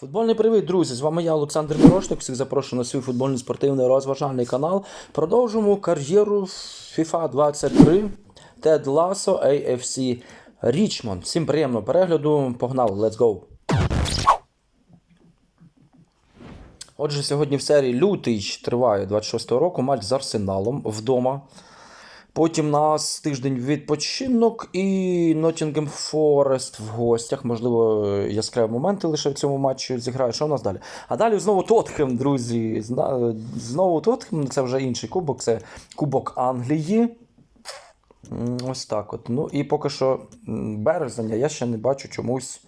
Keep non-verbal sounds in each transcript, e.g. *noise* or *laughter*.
Футбольний привіт, друзі! З вами я, Олександр Мірошник. Всіх запрошую на свій футбольний спортивний розважальний канал. Продовжуємо кар'єру FIFA 23 Тед Ласо AFC Річмонд. Всім приємного перегляду. Погнали, let's go! Отже, сьогодні в серії лютий триває 26-го року матч з Арсеналом вдома. Потім нас тиждень відпочинок і Ноттінгем Форест в гостях. Можливо, яскраві моменти лише в цьому матчі зіграє. Що у нас далі? А далі знову Тотхем, друзі. Знову Тотхем, це вже інший кубок, це Кубок Англії. Ось так от. Ну і поки що м, березня я ще не бачу чомусь.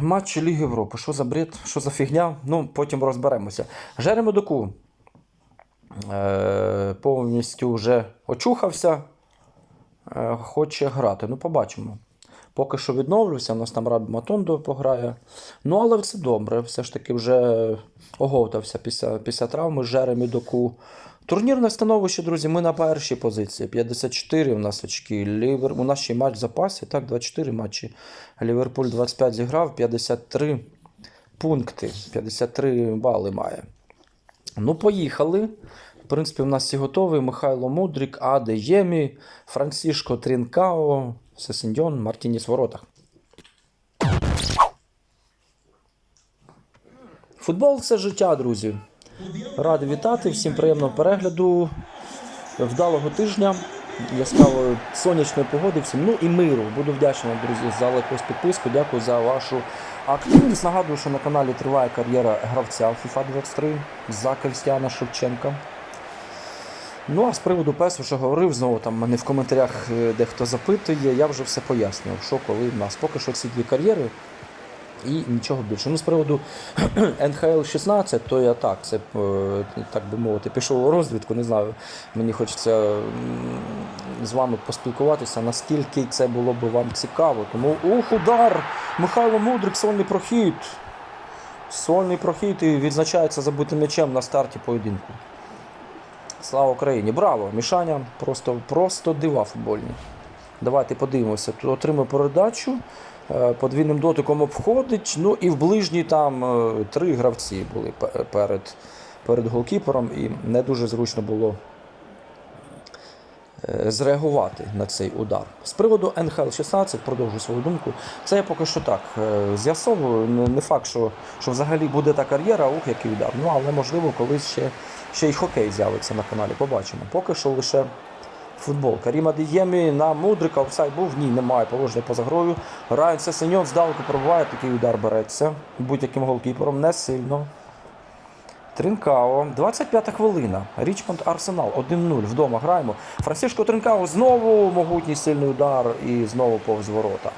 Матчі Ліги Європи. Що за бред, що за фігня? Ну, потім розберемося. Жеремо Доку е, повністю вже очухався, е, хоче грати. Ну, побачимо. Поки що відновлюся, у нас там Рабі Матондо пограє. Ну, але все добре. Все ж таки вже оговтався після, після травми Жеремі Доку. Турнірне становище, друзі, ми на першій позиції. 54 у нас очки. Лівер... У нас ще матч в запасі, так, 24 матчі. Ліверпуль 25 зіграв, 53 пункти, 53 бали має. Ну, поїхали. Принципі, у нас всі готові. Михайло Мудрик, Аде Ємі, Францішко Трінкао, Сесендьон, Мартініс воротах. Футбол це життя, друзі. Радий вітати, всім приємного перегляду, вдалого тижня, яскравої сонячної погоди всім. Ну і миру. Буду вдячний, друзі, за лайкос підписку. Дякую за вашу активність. Нагадую, що на каналі триває кар'єра гравця FIFA 23 за Кристіана Шевченка. Ну а з приводу PES вже говорив, знову там мене в коментарях е, дехто запитує, я вже все пояснював, що коли в нас. Поки що ці дві кар'єри і нічого більше. Ну, з приводу *clears throat* НХЛ 16, то я так, це, е, так би мовити, пішов у розвідку, не знаю. Мені хочеться з вами поспілкуватися, наскільки це було б вам цікаво. Тому ух, удар! Михайло Мудрик, сольний прохід. Сольний прохід і відзначається забитим м'ячем на старті поєдинку. Слава Україні! Браво! Мішаня, просто, просто дива футбольні. Давайте подивимося. Тут отримує передачу, е, подвійним дотиком обходить. Ну і в ближній там е, три гравці були перед, перед голкіпером, і не дуже зручно було е, зреагувати на цей удар. З приводу НХЛ 16, продовжую свою думку. Це я поки що так з'ясовую. Не факт, що, що взагалі буде та кар'єра, ух, який удар. Ну, але можливо, колись ще, ще й хокей з'явиться на каналі. Побачимо. Поки що лише футбол. Каріма Діємі на Мудрика. Офсайд був? Ні, немає. Положення поза грою. Райан Сесеньон здалеку пробиває, такий удар береться. Будь-яким голкіпером не сильно. Тринкао, 25 хвилина. Річмонд Арсенал 1-0. Вдома граємо. Францишко Тринкао знову могутній сильний удар і знову повз ворота.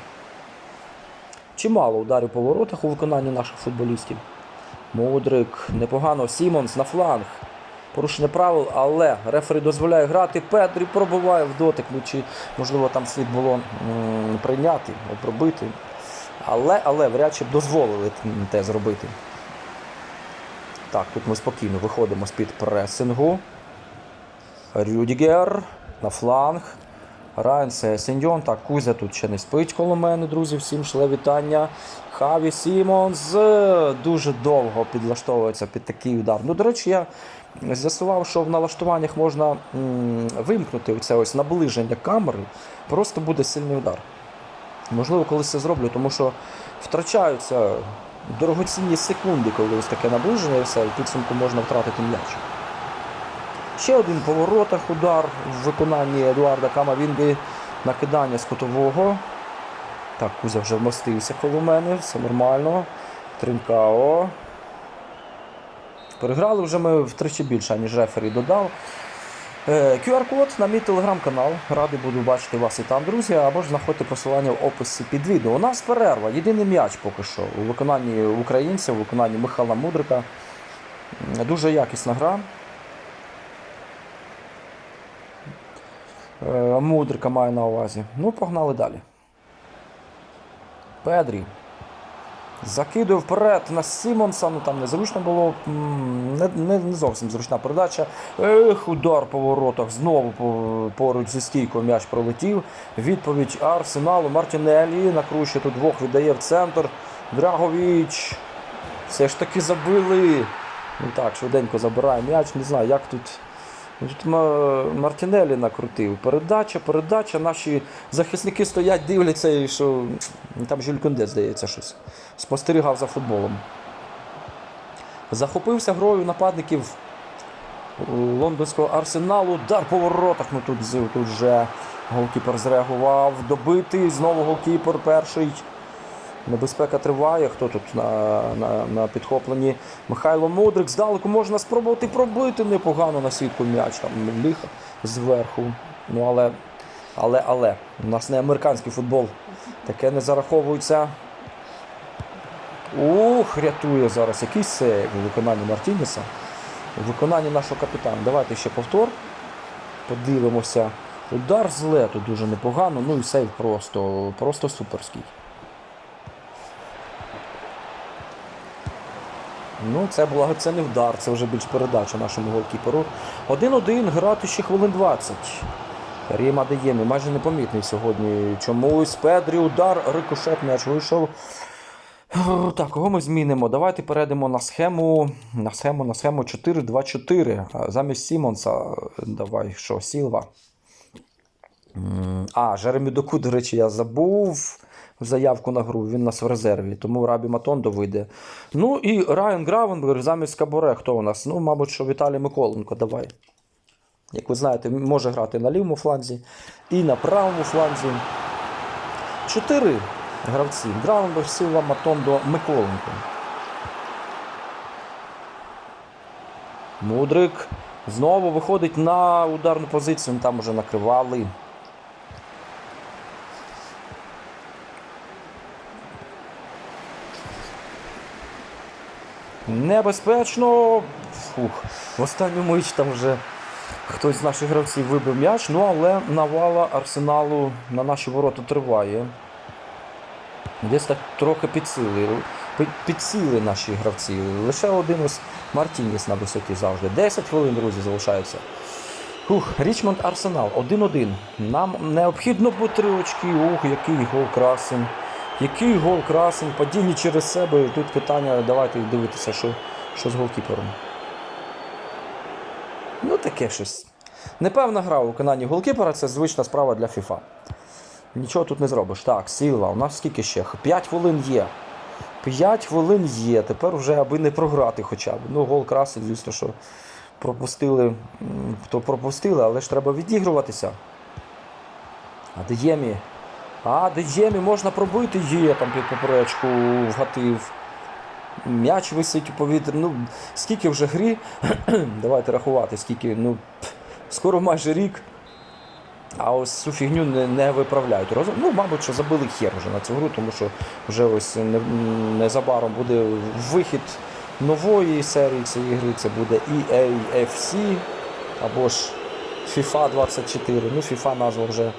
Чимало ударів по воротах у виконанні наших футболістів. Мудрик, непогано. Сімонс на фланг. Порушення правил, але рефері дозволяє грати. Петрі пробиває в дотик. Ну, чи, можливо, там слід було прийняти, пробити. Але, але вряд чи б дозволили те зробити. Так, тут ми спокійно виходимо з-під пресингу. Рюдігер на фланг. Райан Сеньон. Так, Кузя тут ще не спить коло мене, друзі. Всім шле вітання. Хаві Сімонс е, дуже довго підлаштовується під такий удар. Ну, до речі, я з'ясував, що в налаштуваннях можна вимкнути оце ось наближення камери. Просто буде сильний удар. Можливо, колись це зроблю, тому що втрачаються дорогоцінні секунди, коли ось таке наближення і все, в підсумку можна втратити м'яч. Ще один по воротах удар в виконанні Едуарда Камавінги. Накидання з кутового. Так, Кузя вже вмостився коло мене, все нормально. Тринкао. Переграли вже ми втричі більше, ніж рефері додав. Е, QR-код на мій телеграм-канал. Радий буду бачити вас і там, друзі. Або ж знаходьте посилання в описі під відео. У нас перерва. Єдиний м'яч поки що у виконанні українців, у виконанні Михайла Мудрика. Дуже якісна гра. Е, Мудрика маю на увазі. Ну, погнали далі. Педрі. Закидує вперед на Сімонса. Ну там незручно було. Не, не, не зовсім зручна передача. Ех, удар по воротах. Знову поруч зі стійкою м'яч пролетів. Відповідь Арсеналу. Мартінелі накручує тут двох, віддає в центр. Драговіч. Все ж таки забили. Ну так, швиденько забирає м'яч. Не знаю, як тут. Ну, Тут Мартінелі накрутив. Передача, передача. Наші захисники стоять, дивляться, і що там Жюль Кунде, здається, щось. Спостерігав за футболом. Захопився грою нападників лондонського арсеналу. Удар по воротах. Ну тут, тут вже голкіпер зреагував. Добитий. Знову голкіпер перший. Небезпека триває. Хто тут на, на, на підхопленні? Михайло Мудрик. Здалеку можна спробувати пробити непогано на сітку м'яч. Там ліг зверху. Ну але, але, але. У нас не американський футбол. Таке не зараховується. Ух, рятує зараз. Який сейв у виконанні Мартінеса. У виконанні нашого капітана. Давайте ще повтор. Подивимося. Удар з лету дуже непогано. Ну і сейв просто, просто суперський. Ну, це благо, це не вдар, це вже більш передача нашому голкіперу. 1-1, грати ще хвилин 20. Карім Адеємі майже непомітний сьогодні. Чомусь Педрі удар, рикошет м'яч вийшов. Так, кого ми змінимо? Давайте перейдемо на схему. На схему, на схему 4-2-4. Замість Сімонса. Давай, що, Сілва. А, Жеремі Доку, до речі, я забув заявку на гру. Він у нас в резерві, тому Рабі Матондо вийде. Ну і Райан Гравенберг замість Каборе. Хто у нас? Ну, мабуть, що Віталій Миколенко. Давай. Як ви знаєте, може грати на лівому фланзі і на правому фланзі. Чотири гравці. Гравенберг, Силва, Матондо, Миколенко. Мудрик знову виходить на ударну позицію. Там вже накривали. Небезпечно. Фух. В останню мить там вже хтось з наших гравців вибив м'яч, ну але навала арсеналу на наші ворота триває. Десь так трохи підсили. Підсіли наші гравці. Лише один ось Мартініс на висоті завжди. 10 хвилин, друзі, залишається. Фух, Річмонд Арсенал 1-1. Нам необхідно по три очки. Ух, який гол красень. Який гол красень, падіння через себе. Тут питання, давайте дивитися, що, що з голкіпером. Ну, таке щось. Непевна гра у виконанні голкіпера це звична справа для FIFA. Нічого тут не зробиш. Так, Сілва, у нас скільки ще? 5 хвилин є. 5 хвилин є. Тепер вже аби не програти хоча б. Ну, гол красить, звісно, що пропустили, то пропустили, але ж треба відігруватися. Адеємі. А, Деємі можна пробити, є там під поперечку вгатив. М'яч висить у повітрі. Ну, скільки вже грі? *clears throat* Давайте рахувати, скільки. Ну, скоро майже рік. А ось цю фігню не, не виправляють. Роз... Ну, мабуть, що забили хер вже на цю гру, тому що вже ось не, незабаром буде вихід нової серії цієї гри. Це буде EAFC або ж FIFA 24. Ну, FIFA назва вже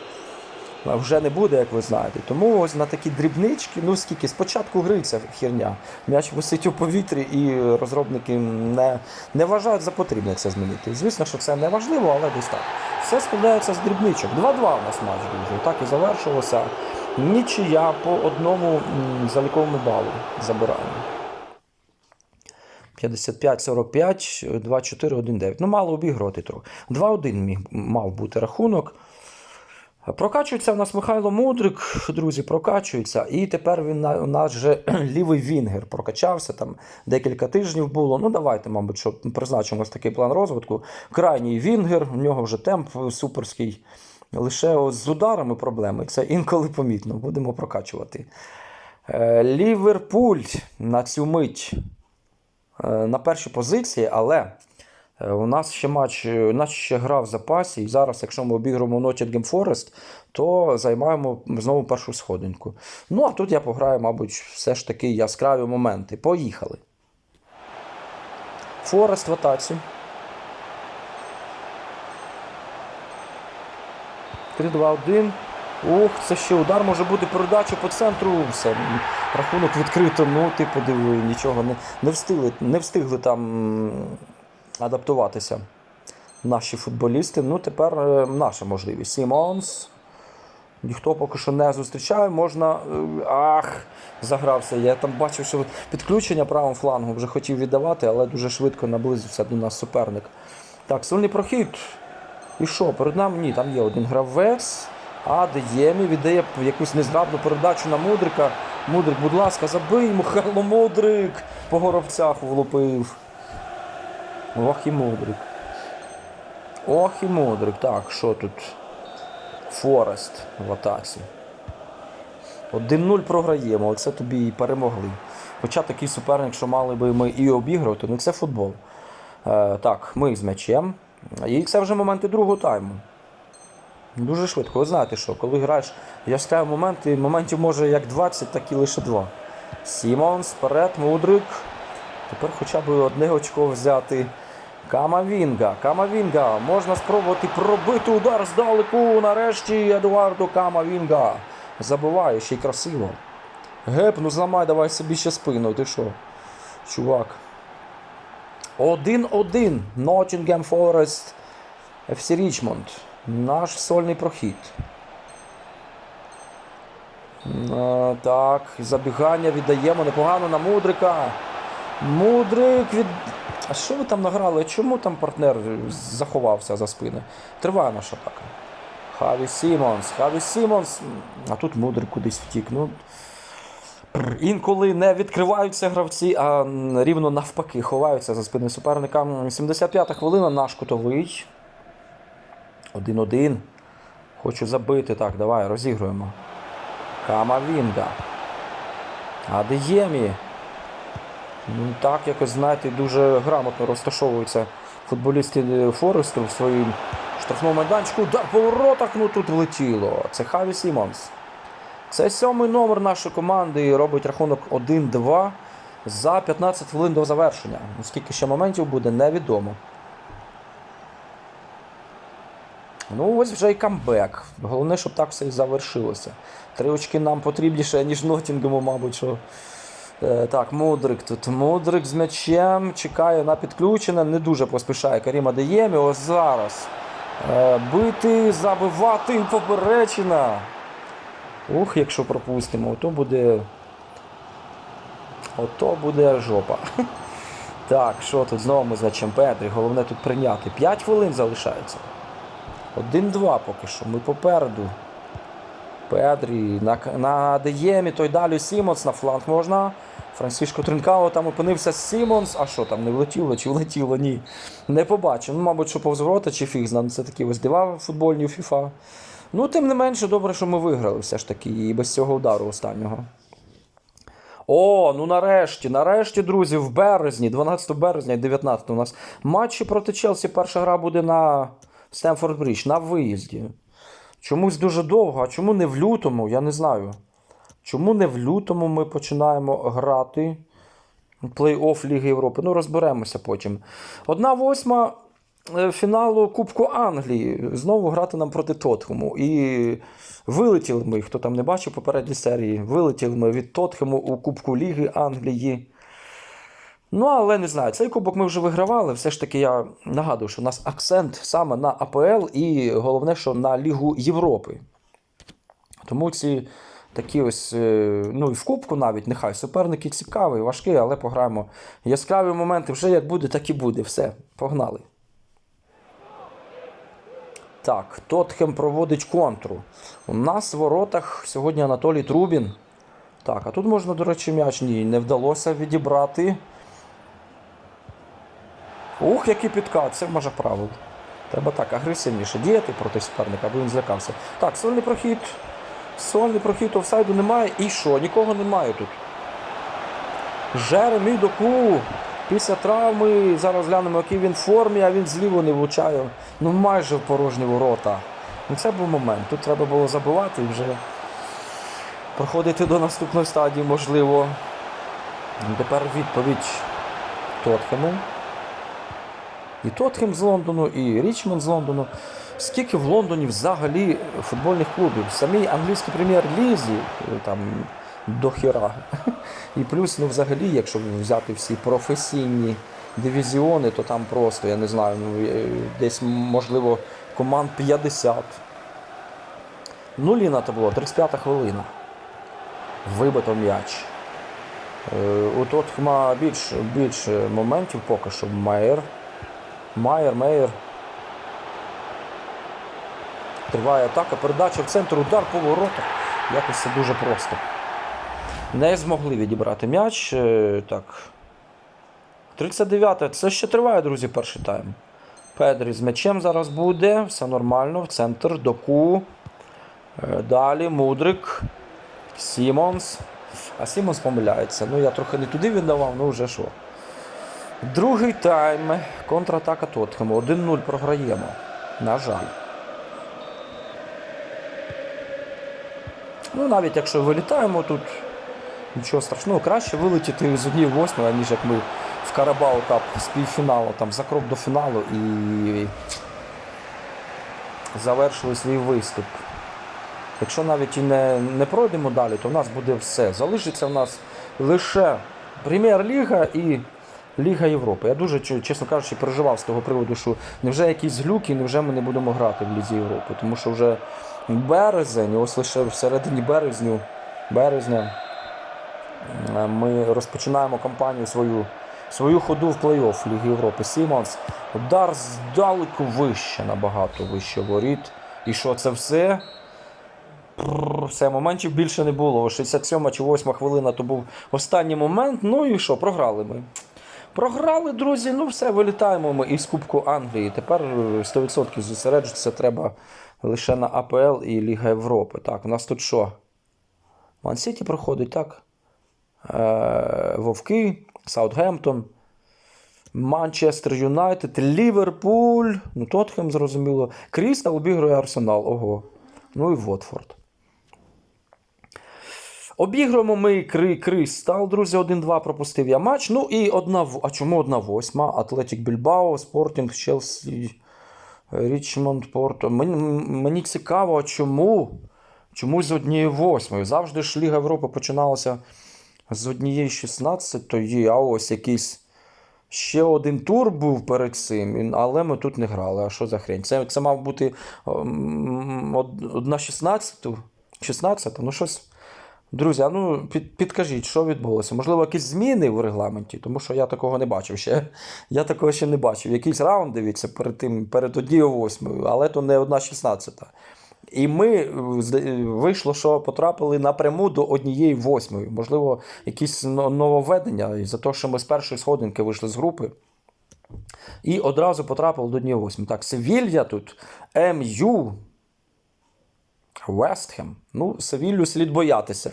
вже не буде, як ви знаєте. Тому ось на такі дрібнички, ну скільки, спочатку гри ця херня. М'яч висить у повітрі, і розробники не, не вважають за потрібне це змінити. Звісно, що це не важливо, але десь так. Все складається з дрібничок. 2-2 у нас матч, друзі. Так і завершилося. Нічия по одному заліковому балу забираємо. 55-45, 2-4-1-9. Ну, мало обігрувати трохи. 2-1 міг, мав бути рахунок. Прокачується в нас Михайло Мудрик, друзі, прокачується. І тепер він у нас же *clears throat* лівий Вінгер прокачався. Там декілька тижнів було. Ну, давайте, мабуть, що призначимо ось такий план розвитку. Крайній Вінгер, у нього вже темп суперський. Лише ось з ударами проблеми. Це інколи помітно. Будемо прокачувати. Е, Ліверпуль на цю мить е, на першій позиції, але у нас ще матч, е, у нас ще гра в запасі, і зараз, якщо ми обіграємо Nottingham Forest, то займаємо знову першу сходинку. Ну, а тут я пограю, мабуть, все ж таки яскраві моменти. Поїхали. Форест в атаці. 3-2-1. Ух, це ще удар може бути передача по центру. Все, рахунок відкрито. Ну, ти подиви, нічого не, не, встигли, не встигли там адаптуватися наші футболісти. Ну, тепер е, наша можливість. Сімонс. Ніхто поки що не зустрічає, можна. е, Ах, загрався. Я там бачив, що підключення правим флангом вже хотів віддавати, але дуже швидко наблизився до нас суперник. Так, сильний прохід. І що? Перед нами ні, там є один гравець. А Деємі віддає якусь незграбну передачу на Мудрика. Мудрик, будь ласка, забий Михайло Мудрик. По горобцях влупив. Ох і Мудрик. Ох і Мудрик. Так, що тут? Форест в атаці. 1-0 програємо, оце тобі і перемогли. Хоча такий суперник, що мали би ми і обігрувати, ну це футбол. Е, так, ми з м'ячем. І це вже моменти другого тайму. Дуже швидко. Ви знаєте що, коли граєш яскраві моменти, моментів може як 20, так і лише 2. Сімонс, вперед, Мудрик. Тепер хоча б одне очко взяти. Камавінга. Камавінга. Можна спробувати пробити удар здалеку. Нарешті Едуардо Камавінга. Забиває ще й красиво. Геп, ну зламай, давай собі ще спину. Ти що? Чувак. 1-1. Nottingham Forest. FC Річмонд. Наш сольний прохід. Е, Так, забігання віддаємо непогано на Мудрика. Мудрик від. А що ви там награли? Чому там партнер заховався за спини? Триває наша атака. Хаві Сімонс, Хаві Сімонс. А тут Мудрик кудись втік. Ну, Інколи не відкриваються гравці, а рівно навпаки ховаються за спини суперника. 75-та хвилина, наш кутовий. 1-1. Хочу забити. Так, давай, розігруємо. Камавінга. Адеємі. Ну, так, якось, знаєте, дуже грамотно розташовуються футболісти Форесту в своїм штрафному майданчику. Удар по воротах, ну тут влетіло. Це Хаві Сімонс. Це сьомий номер нашої команди і робить рахунок 1-2 за 15 хвилин до завершення. Ну, Скільки ще моментів буде, невідомо. Ну, ось вже і камбек. Головне, щоб так все і завершилося. Три очки нам потрібніше, ніж Нотінгему, мабуть. що. Е, Так, Мудрик тут. Мудрик з м'ячем чекає на підключення, не дуже поспішає Каріма Деємі. Ось зараз. Е, Бити, забивати, поперечина. Ух, якщо пропустимо, то буде. Ото буде жопа. *laughs* Так, що тут знову ми за Чемпедрі. Головне тут прийняти. 5 хвилин залишається. 1-2 поки що. Ми попереду. Педрі на, на Деємі, той далі Сімонс на фланг можна. Францишко Тринкао там опинився Сімонс. А що там, не влетіло чи влетіло? Ні. Не побачив. Ну, мабуть, що повз чи фіг знав. Це такі ось дива футбольні у FIFA. Ну, тим не менше, добре, що ми виграли все ж таки, і без цього удару останнього. О, ну нарешті, нарешті, друзі, в березні, 12 березня і 19 у нас матчі проти Челсі. Перша гра буде на Стемфорд Брідж, на виїзді. Чомусь дуже довго, а чому не в лютому, я не знаю. Чому не в лютому ми починаємо грати плей-офф Ліги Європи? Ну, розберемося потім. Одна восьма е, фіналу Кубку Англії. Знову грати нам проти Тотхему. І вилетіли ми, хто там не бачив попередні серії, вилетіли ми від Тотхему у Кубку Ліги Англії. Ну, але не знаю, цей кубок ми вже вигравали. Все ж таки, я нагадую, що у нас акцент саме на АПЛ і головне, що на Лігу Європи. Тому ці такі ось, е, ну і в кубку навіть, нехай суперники цікаві, важкі, але пограємо. Яскраві моменти вже як буде, так і буде. Все, погнали. Так, Тотхем проводить контру. У нас в воротах сьогодні Анатолій Трубін. Так, а тут можна, до речі, м'яч ні, не вдалося відібрати. Ух, який підкат, це в межах правил. Треба так агресивніше діяти проти суперника, аби він злякався. Так, сольний прохід. Сольний прохід офсайду немає. І що? Нікого немає тут. Жеремі Доку. Після травми зараз глянемо, який він в формі, а він зліво не влучає. Ну майже в порожні ворота. Ну це був момент. Тут треба було забивати і вже проходити до наступної стадії, можливо. Ну, Тепер відповідь Тотхему. І Тотхем з Лондону, і Річмонд з Лондону. Скільки в Лондоні взагалі футбольних клубів? Самій англійській прем'єр-лізі е, там до хіра. І плюс, ну взагалі, якщо взяти всі професійні дивізіони, то там просто, я не знаю, ну, е, десь можливо команд 50. Нулі на табло, 35 хвилина. Вибито м'яч. Е, У Тотхма більше, більше моментів поки що. Майер. Майер, Мейер. Триває атака, передача в центр, удар по воротах. Якось це дуже просто. Не змогли відібрати м'яч. Е, Так. 39-те. Це ще триває, друзі, перший тайм. Педрі з м'ячем зараз буде. Все нормально. В центр. Доку. Е, Далі Мудрик. Сімонс. А Сімонс помиляється. Ну, я трохи не туди віддавав, ну вже що. Другий тайм. Контратака Тоттенхему. 1-0 програємо. На жаль. Ну, навіть якщо вилітаємо тут, нічого страшного, краще вилетіти з однієї восьмої, ніж як ми в Карабау Кап з півфіналу, там за крок до фіналу і завершили свій виступ. Якщо навіть і не, не пройдемо далі, то в нас буде все. Залишиться в нас лише Прем'єр-ліга і Ліга Європи. Я дуже, чесно кажучи, переживав з того приводу, що невже якісь глюки, невже ми не будемо грати в Лізі Європи. Тому що вже березень, ось лише в середині березню, березня е, ми розпочинаємо кампанію свою, свою ходу в плей-офф Ліги Європи. Сімонс. Удар здалеку вище, набагато вище воріт. І що це все? Все, моментів більше не було. 67 чи 8 хвилина то був останній момент. Ну і що, програли ми. Програли, друзі, ну все, вилітаємо ми із Кубку Англії. Тепер е, 100% зосереджуватися треба лише на АПЛ і Ліга Європи. Так, у нас тут що? Ман Сіті проходить, так? Е, Вовки, Саутгемптон, Манчестер Юнайтед, Ліверпуль, ну Тотхем, зрозуміло. Крістал обігрує Арсенал. Ого. Ну і Вотфорд. Обігруємо ми Кри Кристал, друзі, 1-2 пропустив я матч. Ну і одна, а чому одна восьма? Атлетік Більбао, Спортінг, Челсі, Річмонд, Порто. Мені, мені цікаво, чому? Чому з однієї восьмої? Завжди ж Ліга Європи починалася з однієї 16-ї, а ось якийсь ще один тур був перед цим, але ми тут не грали. А що за хрень? Це, це мав бути ем, од- одна 16 16 ну щось. Друзі, ну під, підкажіть, що відбулося? Можливо, якісь зміни в регламенті, тому що я такого не бачив ще. Я такого ще не бачив. Якийсь раунд дивіться перед тим, перед однією восьмою, але то не одна 16. І ми е, вийшло, що потрапили напряму до однієї восьмої. Можливо, якісь нововведення, за те, що ми з першої сходинки вийшли з групи. І одразу потрапили до однієї восьмої. Так, Севілья тут, МЮ, Вестхем. Ну, Севіллю слід боятися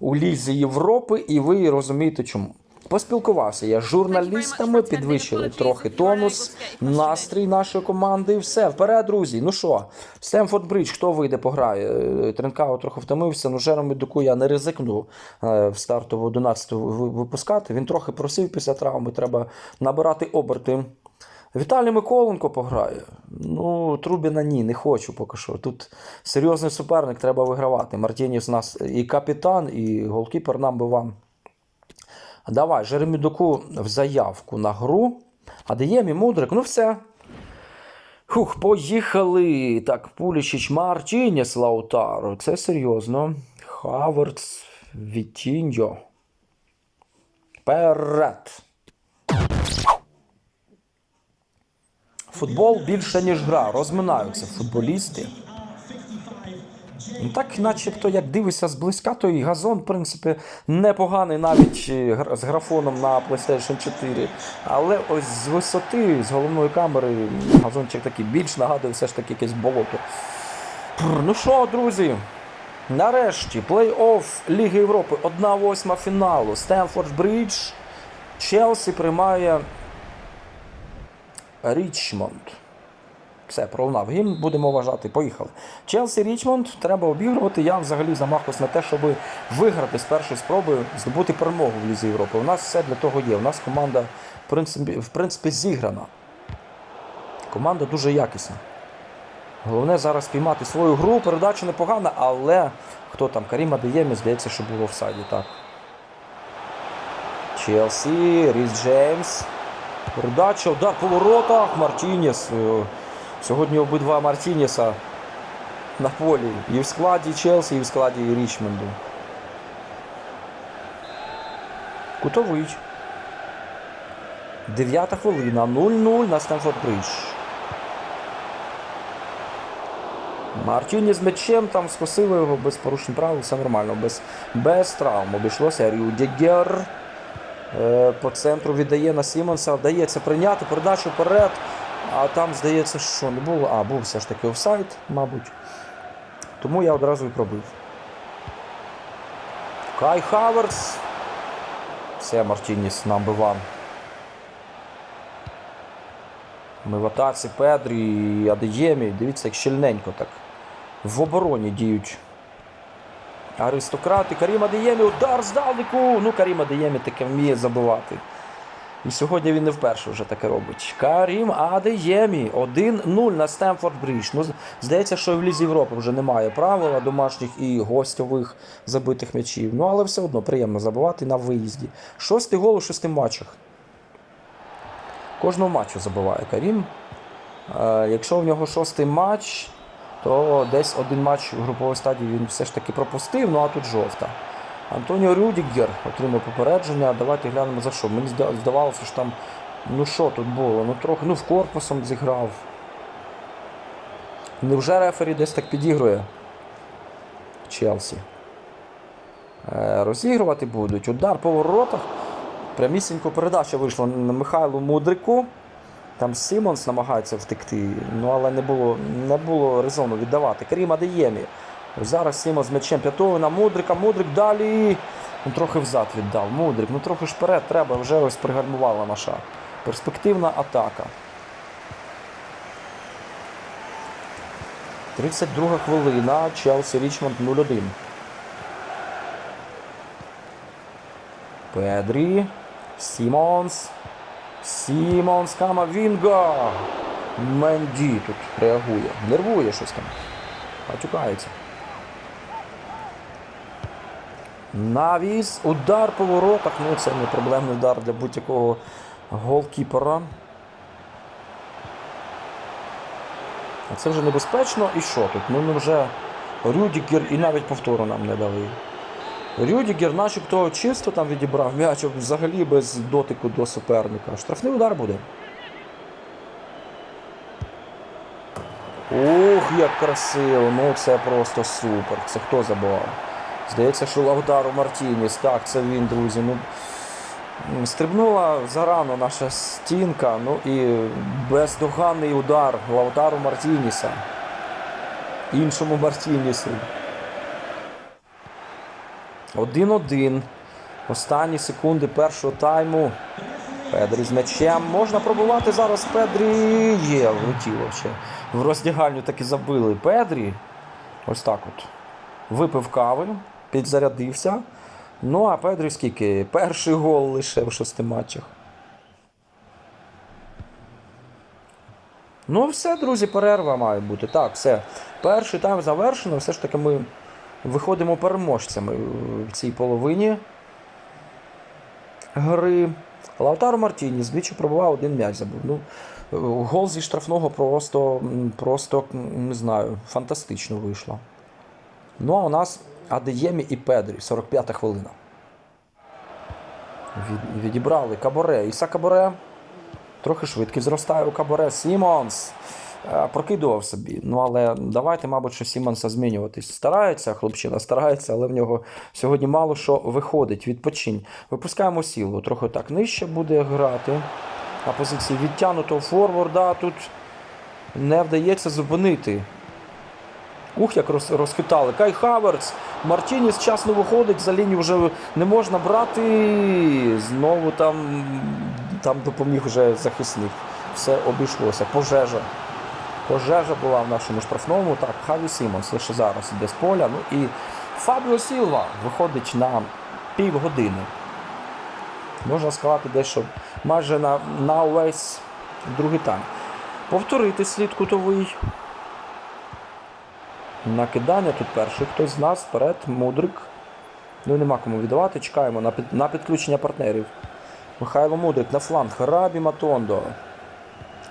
у Лізі Європи, і ви розумієте чому. Поспілкувався я з журналістами, підвищили трохи тонус, настрій нашої команди. і Все, вперед, друзі. Ну що, Стемфорд Бридж, хто вийде, пограє? Е, Тренкао трохи втомився, ну Жеромі Дуку я не ризикну е, в стартову 11 випускати. Він трохи просив після травми, треба набирати оберти. Віталій Миколенко пограє. Ну, Трубіна ні, не хочу поки що. Тут серйозний суперник, треба вигравати. Мартініс у нас і капітан, і голкіпер нам би вам. Давай, Жеремідуку в заявку на гру. А Деємі Мудрик, ну все. Хух, поїхали. Так, Пулічич Мартініс Лаутаро. Це серйозно. Хаверц Вітіньо. Перед. Футбол більше, ніж гра. Розминаються футболісти. Ну, так, начебто, як дивишся зблизька, то і газон, в принципі, непоганий навіть е, з графоном на PlayStation 4. Але ось з висоти, з головної камери, газончик такий більш нагадує все ж таки якесь болото. Ну що, друзі? Нарешті, плей-офф Ліги Європи, 1-8 фіналу. Стемфорд Бридж. Челсі приймає Річмонд. Все, пролунав гімн, будемо вважати. Поїхали. Челсі Річмонд треба обігрувати. Я взагалі замахуюсь на те, щоб виграти з першої спроби, здобути перемогу в Лізі Європи. У нас все для того є. У нас команда, в принципі, в принципі зіграна. Команда дуже якісна. Головне зараз піймати свою гру. Передача непогана, але хто там? Каріма Деємі, здається, що було в сайді. Так. Челсі, Ріс Джеймс. Передача, удар по воротах. Мартініс. Е, Сьогодні обидва Мартініса на полі. І в складі Челсі, і в складі Річмонду. Кутовий. Дев'ята хвилина. 0-0 на Стенфорд Бридж. Мартіні з м'ячем там скосили його без порушень правил, все нормально, без, без травм. Обійшлося Рюдігер. Е, по центру віддає на Сімонса, вдається прийняти передачу вперед. А там, здається, що не було. А, був все ж таки офсайд, мабуть. Тому я одразу і пробив. Кай Хаверс. Все, Мартініс, number one. Ми в атаці Педрі Адеємі. Дивіться, як щільненько так. В обороні діють. Аристократи. Карім Адеємі, удар здалеку. Ну, Карім Адеємі таке вміє забивати. І сьогодні він не вперше вже таке робить. Карім Адеємі. 1-0 на Стемфорд Брідж. Ну, здається, що в Лізі Європи вже немає правила домашніх і гостьових забитих м'ячів. Ну, але все одно приємно забивати на виїзді. Шостий гол у шести матчах. Кожного матчу забиває Карім. Е, якщо в нього шостий матч, то десь один матч у груповій стадії він все ж таки пропустив, ну а тут жовта. Антоніо Рюдігер отримав попередження. Давайте глянемо за що. Мені здавалося, що там, ну що тут було? Ну трохи, ну в корпусом зіграв. Невже рефері десь так підігрує? Челсі. Е, розігрувати будуть. Удар по воротах. Прямісінько передача вийшла на Михайлу Мудрику. Там Сімонс намагається втекти, ну але не було, не було резону віддавати. Карім Адеємі. Зараз Сімонс з м'ячем п'ятою на Мудрика. Мудрик далі. Ну, трохи взад віддав. Мудрик. Ну трохи ж вперед треба, вже ось пригальмувала наша. Перспективна атака. 32 хвилина. Челсі Річмонд 0-1. Педрі. Сімонс. Сімонс Камавінга. Менді тут реагує. Нервує щось там. Матюкається. Навіс. Удар по воротах. Ну, це не проблемний удар для будь-якого голкіпера. Це вже небезпечно. І що тут? Ну, вже Рюдігер і навіть повтору нам не дали. Рюдігер начебто чисто там відібрав м'яч взагалі без дотику до суперника. Штрафний удар буде. Ух, як красиво! Ну це просто супер. Це хто забивав? Здається, що Лавтаро Мартініс. Так, це він, друзі. Ну, стрибнула зарано наша стінка. Ну і бездоганний удар Лавтару Мартініса. Іншому Мартінісу. 1-1. Останні секунди першого тайму. Педрі з м'ячем. Можна пробувати зараз Педрі. Є, влетіло ще. В роздягальню таки забили Педрі. Ось так от. Випив кави, підзарядився. Ну, а Педрі скільки? Перший гол лише в шести матчах. Ну, все, друзі, перерва має бути. Так, все. Перший тайм завершено. Все ж таки ми виходимо переможцями в цій половині гри. Лаутаро Мартіні двічі пробував один м'яч забув. Ну, гол зі штрафного просто, просто не знаю, фантастично вийшло. Ну а у нас Адеємі і Педрі, 45-та хвилина. Від, відібрали Каборе. Іса Каборе. Трохи швидкість зростає у Каборе. Сімонс. Е, Прокидував собі. Ну, але давайте, мабуть, що Сімонса змінюватись. Старається, хлопчина старається, але в нього сьогодні мало що виходить. Відпочинь. Випускаємо сілу. Трохи так нижче буде грати. На позиції відтягнутого форварда тут не вдається зупинити. Ух, як роз, розхитали. Кай Хаверц. Мартініс часно виходить, за лінію вже не можна брати. Знову там, там допоміг вже захисник. Все обійшлося. Пожежа. Пожежа була в нашому штрафному. Так, Хаві Сімонс лише зараз іде з поля. Ну і Фабіо Сілва виходить на півгодини. Можна сказати, дещо майже на, на увесь другий тайм. Повторити слід кутовий. Накидання тут перший. Хтось з нас вперед, мудрик. Ну нема кому віддавати. Чекаємо на, під, на підключення партнерів. Михайло Мудрик на фланг. Рабі Матондо.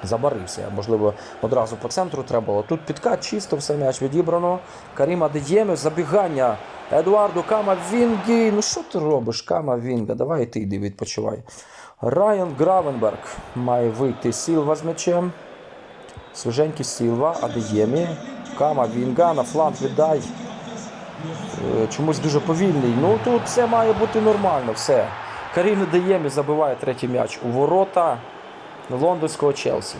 Забарився. Можливо, одразу по центру треба було. Тут підкат, чисто все м'яч відібрано. Каріма Дедєме, забігання. Едуарду Камавінгі. Ну що ти робиш, Камавінга? Давай ти йди відпочивай. Райан Гравенберг має вийти Сілва з м'ячем. Свіженький Сілва, Адеємі. Камавінга на фланг віддай. Е, Чомусь дуже повільний. Ну тут все має бути нормально. Все. Карін Деємі забиває третій м'яч у ворота лондонського Челсі.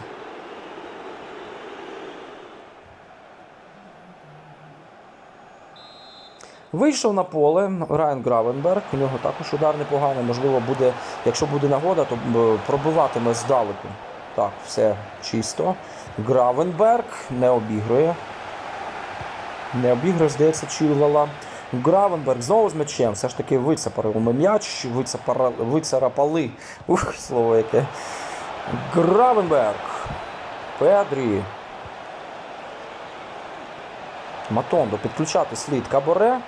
Вийшов на поле Райан Гравенберг. У нього також удар непоганий. Можливо, буде, якщо буде нагода, то е, пробиватиме здалеку. Так, все чисто. Гравенберг не обігрує. Не обігрує, здається, Чилвела. Гравенберг знову з м'ячем. Все ж таки вицепарили ми м'яч, вицарапали. Ух, слово яке. Гравенберг. Педрі. Матондо підключати слід Каборе.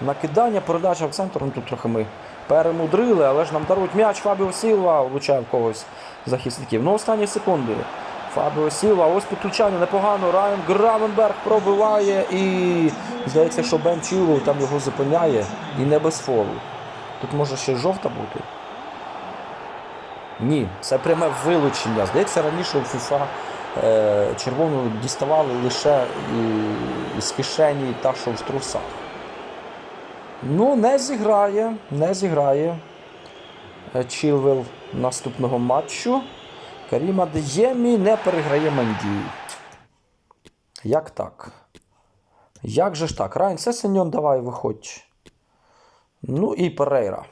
Накидання, передача в центр. Ну, тут трохи ми перемудрили, але ж нам дарують м'яч. Фабіо Сілва влучає в когось захисників. Ну, останні секунди. Фабіо Сілва, ось підключання непогано. Райан Гравенберг пробиває і здається, що Бен Чілоу там його зупиняє і не без фолу. Тут може ще жовта бути. Ні, це пряме вилучення. Здається, раніше у FIFA е, червону діставали лише з кишені та, що в трусах. Ну, не зіграє, не зіграє Чілвел наступного матчу. Каріма Деємі не переграє Менді. Як так? Як же ж так? Райан Сесеньон, давай виходь. Ну і Перейра.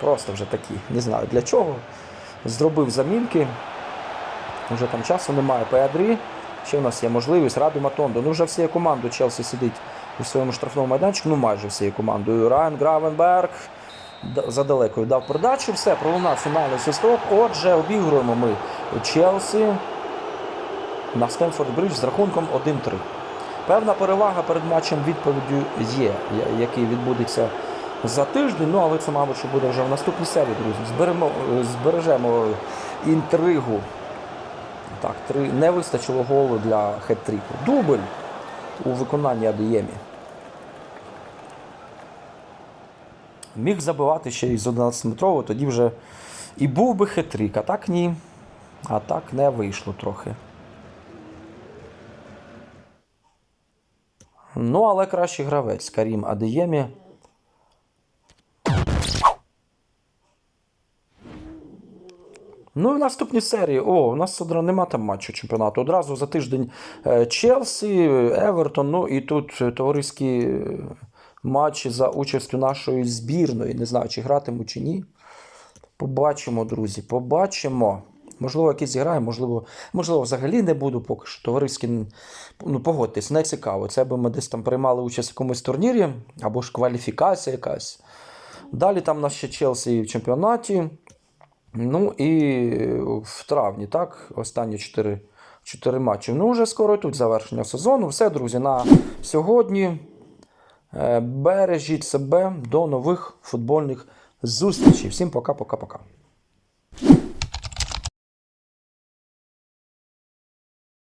Просто вже такі, не знаю для чого. Зробив замінки. Уже там часу немає. Пеадрі. Ще в нас є можливість. Раду Матондо. Ну вже всією командою Челсі сидить у своєму штрафному майданчику. Ну майже всією командою. Райан Гравенберг д- задалекою дав передачу. Все, пролунав фінальний свисток. Отже, обігруємо ми Челсі на Стенфорд Бридж з рахунком 1-3. Певна перевага перед матчем відповіддю є, який відбудеться за тиждень. Ну, але це, мабуть, що буде вже в наступній серії, друзі. Зберемо, е, збережемо інтригу. Так, три, не вистачило голу для хет-тріку. Дубль у виконанні Адеємі. Міг забивати ще із 11-метрового, тоді вже і був би хет-трік, а так ні. А так не вийшло трохи. Ну, але кращий гравець Карім Адеємі. Ну і наступній серії. О, у нас одразу нема там матчу чемпіонату. Одразу за тиждень е, Челсі, Евертон. Ну і тут е, товариські е, матчі за участю нашої збірної. Не знаю, чи гратиму, чи ні. Побачимо, друзі, побачимо. Можливо, якийсь зіграє, можливо, можливо, взагалі не буду поки що. Товариські, ну погодьтесь, не цікаво. Це би ми десь там приймали участь в якомусь турнірі, або ж кваліфікація якась. Далі там у нас ще Челсі в чемпіонаті. Ну і в травні, так, останні 4, 4 матчі. Ну, вже скоро тут завершення сезону. Все, друзі, на сьогодні. Е, Бережіть себе до нових футбольних зустрічей. Всім пока-пока-пока.